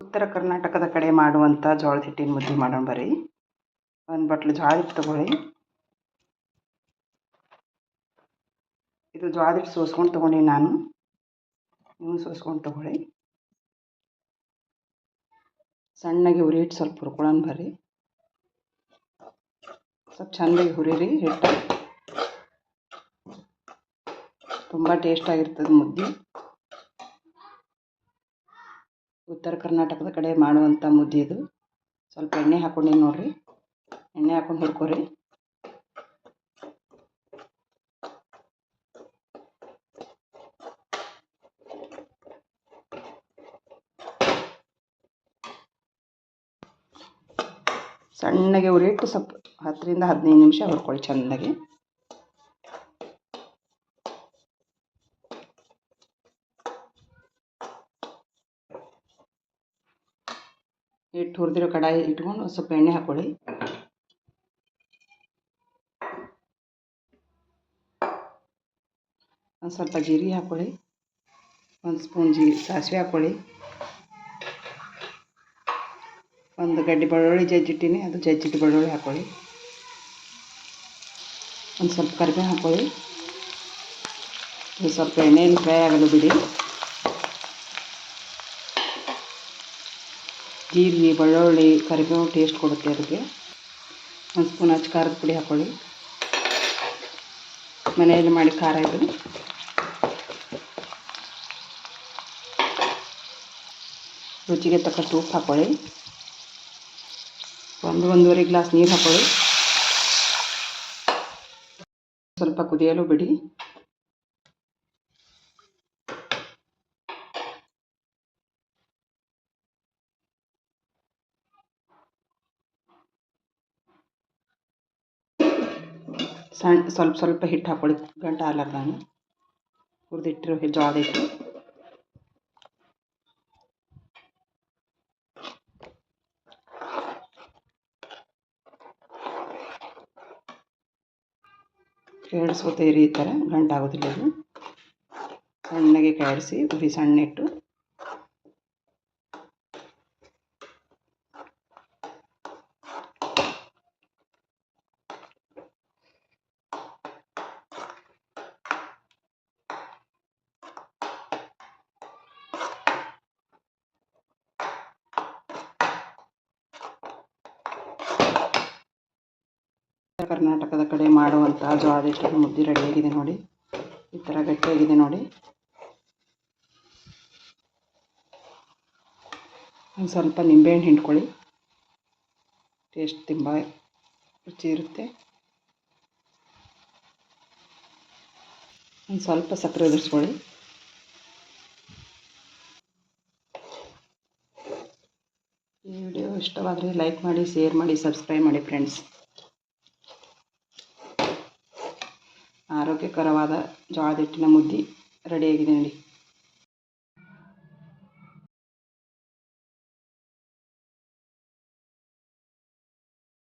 ಉತ್ತರ ಕರ್ನಾಟಕದ ಕಡೆ ಮಾಡುವಂಥ ಜೋಳದ ಹಿಟ್ಟಿನ ಮುದ್ದೆ ಮಾಡೋಣ ಬರ್ರಿ. ಒಂದು ಬಟ್ಲು ಜೋಳ ಹಿಟ್ಟು ತೊಗೊಳ್ಳಿ ಇದು ಜೋಳದ ಹಿಟ್ಟು ಸೋಸ್ಕೊಂಡು ತೊಗೊಂಡಿ ನಾನು. ನೀವು ಸೋಸ್ಕೊಂಡು ತೊಗೊಳ್ಳಿ ಸಣ್ಣಗೆ ಉರಿ ಹಿಟ್ಟು ಸ್ವಲ್ಪ ಹುರ್ಕೊಳ್ಳೋಣ ಬರ್ರಿ. ಸ್ವಲ್ಪ ಚೆಂದಾಗಿ ಹುರಿರಿ ಹಿಟ್ಟು. ತುಂಬ ಟೇಸ್ಟಾಗಿರ್ತದೆ ಮುದ್ದೆ. ಉತ್ತರ ಕರ್ನಾಟಕದ ಕಡೆ ಮಾಡುವಂಥ ಮುದ್ದೆ ಇದು. ಸ್ವಲ್ಪ ಎಣ್ಣೆ ಹಾಕ್ಕೊಂಡಿ ನೋಡಿರಿ. ಎಣ್ಣೆ ಹಾಕ್ಕೊಂಡು ಹುರ್ಕೊರಿ. ಸಣ್ಣಗೆ ಉರಿಯಿಟ್ಟು ಸ್ವಲ್ಪ ಹತ್ತರಿಂದ ಹದಿನೈದು ನಿಮಿಷ ಹುರ್ಕೊಳ್ಳಿ ಚೆಂದಾಗಿ ಹಿಟ್ಟು ಹುರಿದಿರೋ ಕಡಾಯಿ ಇಟ್ಕೊಂಡು ಸ್ವಲ್ಪ ಎಣ್ಣೆ ಹಾಕ್ಕೊಳ್ಳಿ ಒಂದು ಸ್ವಲ್ಪ ಜೀರಿಗೆ ಹಾಕ್ಕೊಳ್ಳಿ ಒಂದು ಸ್ಪೂನ್ ಜೀ, ಸಾಸಿವೆ ಹಾಕ್ಕೊಳ್ಳಿ ಒಂದು ಗಡ್ಡೆ ಬೆಳ್ಳುಳ್ಳಿ ಜಜ್ಜಿಟ್ಟಿನಿ ಅದು ಜಜ್ಜಿಟ್ಟು ಬೆಳ್ಳುಳ್ಳಿ ಹಾಕ್ಕೊಳ್ಳಿ ಒಂದು ಸ್ವಲ್ಪ ಕರಿಬೇವು ಹಾಕ್ಕೊಳ್ಳಿ ಒಂದು ಸ್ವಲ್ಪ ಎಣ್ಣೆಯಲ್ಲಿ ಫ್ರೈ ಆಗಲು ಬಿಡಿ. ಜೀರಿಗೆ, ಬೆಳ್ಳುಳ್ಳಿ ಕರಿಬೇವು ಟೇಸ್ಟ್ ಕೊಡುತ್ತೆ ಅದಕ್ಕೆ. ಒಂದು ಸ್ಪೂನ್ ಹಚ್ಚಿ ಖಾರದ ಪುಡಿ ಹಾಕ್ಕೊಳ್ಳಿ ಮನೆಯಲ್ಲಿ ಮಾಡಿ ಖಾರ ಇದು. ರುಚಿಗೆ ತಕ್ಕಷ್ಟು ಉಪ್ಪು ಹಾಕ್ಕೊಳ್ಳಿ ಒಂದು ಒಂದೂವರೆ ಗ್ಲಾಸ್ ನೀರು ಹಾಕ್ಕೊಳ್ಳಿ ಸ್ವಲ್ಪ ಕುದಿಯಲು ಬಿಡಿ. ಸಣ್ಣ ಸ್ವಲ್ಪ ಸ್ವಲ್ಪ ಹಿಟ್ಟು ಹಾಕೊಳ್ಳಿ. ಗಂಟ ಆಗ್ಲಾರ್ದಂಗೆ ಹುರಿದಿಟ್ಟಿರೋ ಜೋಳದ ಹಿಟ್ಟು. ಕೇಳಿಸ್ಕೊತೀರಿ ಈ ಥರ ಗಂಟಾಗೋದಿಲ್ಲ ಇದು. ಸಣ್ಣಗೆ ಕೆಡಿಸಿ ಉರಿ ಸಣ್ಣ ಇಟ್ಟು ಕರ್ನಾಟಕದ ಕಡೆ ಮಾಡುವಂಥ ಜೋಳದ ಹಿಟ್ಟಿನ ಮುದ್ದೆ ರೆಡಿಯಾಗಿದೆ ನೋಡಿ. ಈ ಥರ ಗಟ್ಟಿಯಾಗಿದೆ ನೋಡಿ. ಒಂದು ಸ್ವಲ್ಪ ನಿಂಬೆಹಣ್ಣು ಹಿಂಡ್ಕೊಳ್ಳಿ. ಟೇಸ್ಟ್ ತುಂಬ ರುಚಿ ಇರುತ್ತೆ. ಒಂದು ಸ್ವಲ್ಪ ಸಕ್ಕರೆ ಉದುರಿಸ್ಕೊಳ್ಳಿ. ಈ ವಿಡಿಯೋ ಇಷ್ಟವಾದರೆ ಲೈಕ್ ಮಾಡಿ, ಶೇರ್ ಮಾಡಿ, ಸಬ್ಸ್ಕ್ರೈಬ್ ಮಾಡಿ ಫ್ರೆಂಡ್ಸ್ ಆರೋಗ್ಯಕರವಾದ ಜೋಳದ ಹಿಟ್ಟಿನ ಮುದ್ದೆ ರೆಡಿಯಾಗಿದೆ ನೋಡಿ.